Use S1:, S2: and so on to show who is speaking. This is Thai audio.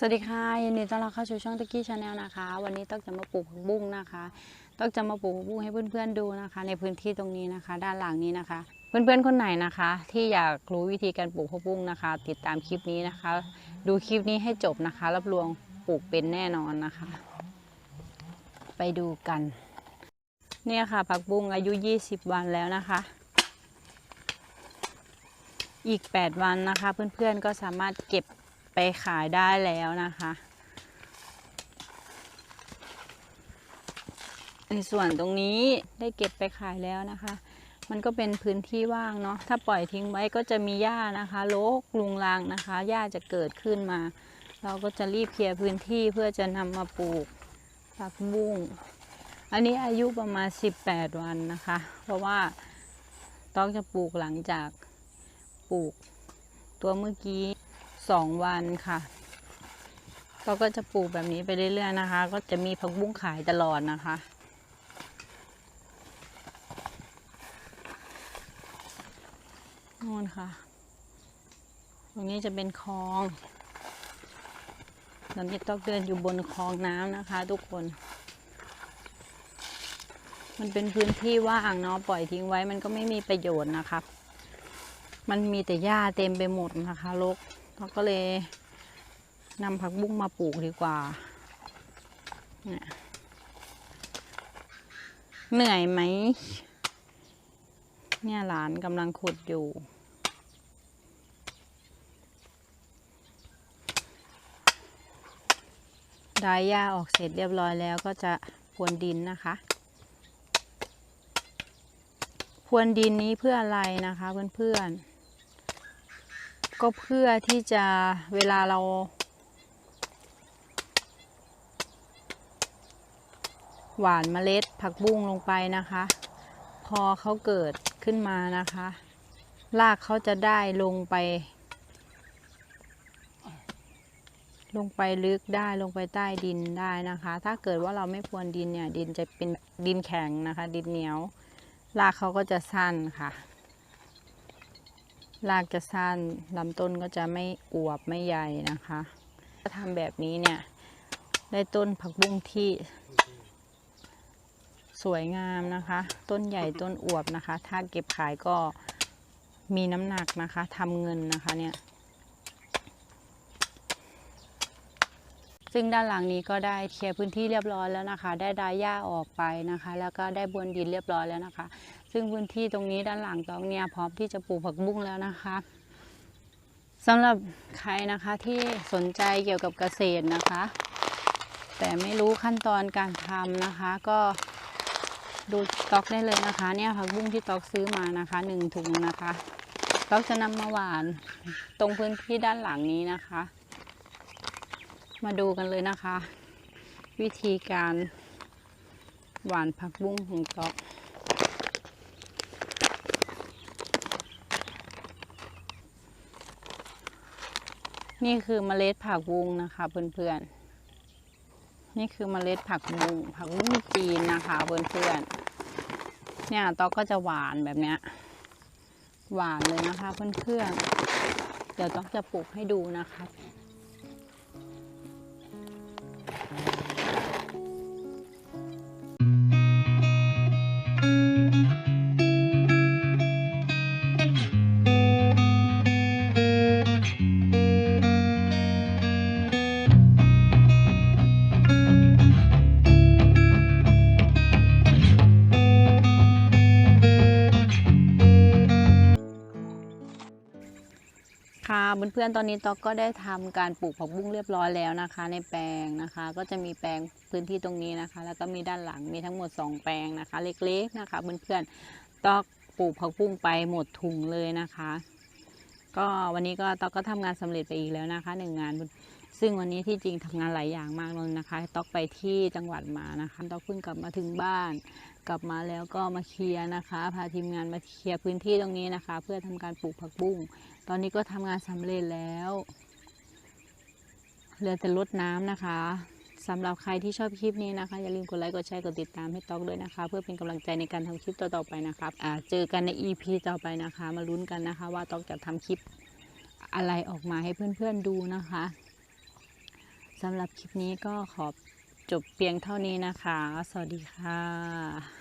S1: สวัสดีค่ะยินดีต้อนรับเข้าสู่ช่องตะกี้ชาแนลนะคะ วันนี้ต้องจะมาปลูกผักบุ้งนะคะต้องจะมาปลูกผักบุ้งให้เพื่อนๆดูนะคะ ในพื้นที่ตรงนี้นะคะ ด้านหลังนี้นะคะ เพื่อนๆคนไหนนะคะ ที่อยากรู้วิธีการปลูกผักบุ้งนะคะ ติดตามคลิปนี้นะคะ ดูคลิปนี้ให้จบนะคะ รับรองปลูกเป็นแน่นอนนะคะ ไปดูกัน เนี่ยค่ะผักบุ้งอายุ 20 วันแล้วนะคะอีก 8 วันนะคะ เพื่อนๆก็สามารถเก็บ ไปขายได้แล้วนะคะ ในส่วนตรงนี้ได้เก็บไปขายแล้วนะคะ มันก็เป็นพื้นที่ว่างเนาะถ้าปล่อยทิ้งไว้ก็จะมีหญ้านะคะรกลุงรังนะคะหญ้าจะเกิดขึ้นมา เราก็จะรีบเคลียร์พื้นที่เพื่อจะนำมาปลูกผักบุ้งอันนี้อายุประมาณ 18 วันนะคะ เพราะว่าต้องจะปลูกหลังจากปลูกตัวเมื่อกี้ 2วันค่ะเราก็จะปลูกแบบนี้ไปเรื่อยๆนะคะ ก็จะมีผักบุ้งขายตลอดนะคะ นู่นค่ะ ตรงนี้จะเป็นคลองตอนนี้ต้องเดินอยู่บนคลองน้ำนะคะ ทุกคน มันเป็นพื้นที่ว่างเนาะปล่อยทิ้งไว้มันก็ไม่มีประโยชน์นะครับ มันมีแต่หญ้าเต็มไปหมดนะคะรก เราก็เลยนำผักบุ้งมาปลูกดีกว่าเนี่ยเหนื่อยไหม เนี่ยหลานกำลังขุดอยู่ ดายหญ้าออกเสร็จเรียบร้อยแล้วก็จะพรวนดินนะคะพรวนดินนี้เพื่ออะไรนะคะเพื่อนๆ ก็เพื่อที่จะเวลาเรา หวานเมล็ดผักบุ้งลงไปนะคะ พอเขาเกิดขึ้นมานะคะรากเขาจะได้ลงไป ลงไปลึกได้ลงไปใต้ดินได้นะคะ ถ้าเกิดว่าเราไม่พรวนดินเนี่ย ดินจะเป็นดินแข็งนะคะ ดินเหนียวรากเขาก็จะสั้นค่ะ รากจะสั้นลำต้นก็จะไม่อวบไม่ใหญ่นะคะถ้าทำแบบนี้เนี่ย ได้ต้นผักบุ้งที่สวยงามนะคะ ต้นใหญ่ต้นอวบนะคะ ถ้าเก็บขายก็มีน้ำหนักนะคะทำเงินนะคะเนี่ย ซึ่งด้านหลังนี้ก็ได้เคลียร์พื้นที่เรียบร้อยแล้วนะคะ ได้ดายหญ้าออกไปนะคะ แล้วก็ได้บวนดินเรียบร้อยแล้วนะคะ ซึ่งพื้นที่ตรงนี้ด้านหลังตองเนี่ยพร้อมที่จะปลูกผักบุ้งแล้วนะคะสำหรับใครนะคะที่สนใจเกี่ยวกับเกษตรนะคะ แต่ไม่รู้ขั้นตอนการทำนะคะ ก็ดูตอกได้เลยนะคะเนี่ยผักบุ้งที่ตอกซื้อมานะคะหนึ่งถุงนะคะตอกจะนำมาหวานตรงพื้นที่ด้านหลังนี้นะคะ มาดูกันเลยนะคะ วิธีการหวานผักบุ้งของตอกนี่คือเมล็ดผักบุ้งนะคะเพื่อนๆ นี่คือเมล็ดผักบุ้งผักบุ้งจีนนะคะเพื่อนๆ เนี่ยต๊อกก็จะหวานแบบเนี้ยหวานเลยนะคะเพื่อนๆ เดี๋ยวต๊อกจะปลูกให้ดูนะคะ ค่ะเพื่อนๆตอนนี้ต๊อกก็ได้ทำการปลูกผักบุ้งเรียบร้อยแล้วนะคะ ในแปลงนะคะ ก็จะมีแปลงพื้นที่ตรงนี้นะคะ แล้วก็มีด้านหลังมีทั้งหมด 2 แปลงนะคะ เล็กๆนะคะเพื่อนๆต๊อกปลูกผักบุ้งไปหมดถุงเลยนะคะ ก็วันนี้ก็ต๊อกก็ทำงานสำเร็จไปอีกแล้วนะคะหนึ่งงาน ซึ่งวันนี้ที่จริงทำงานหลายอย่างมากเลยนะคะ ต๊อกไปที่จังหวัดมานะคะต๊อกเพิ่งกลับมาถึงบ้าน กลับมาแล้วก็มาเคลียร์นะคะ พาทีมงานมาเคลียร์พื้นที่ตรงนี้นะคะ เพื่อทำการปลูกผักบุ้ง ตอนนี้ก็ทำงานสำเร็จแล้ว เหลือแต่ลดน้ำนะคะสำหรับใครที่ชอบคลิปนี้นะคะ อย่าลืมกดไลค์กดแชร์กดติดตามให้ต๊อกด้วยนะคะ เพื่อเป็นกำลังใจในการทำคลิปต่อๆไปนะครับอ่าเจอกันใน EP ต่อไปนะคะ มาลุ้นกันนะคะ ว่าต๊อกจะทำคลิปอะไรออกมาให้เพื่อนๆดูนะคะ สำหรับคลิปนี้ก็ขอจบเพียงเท่านี้นะคะ สวัสดีค่ะ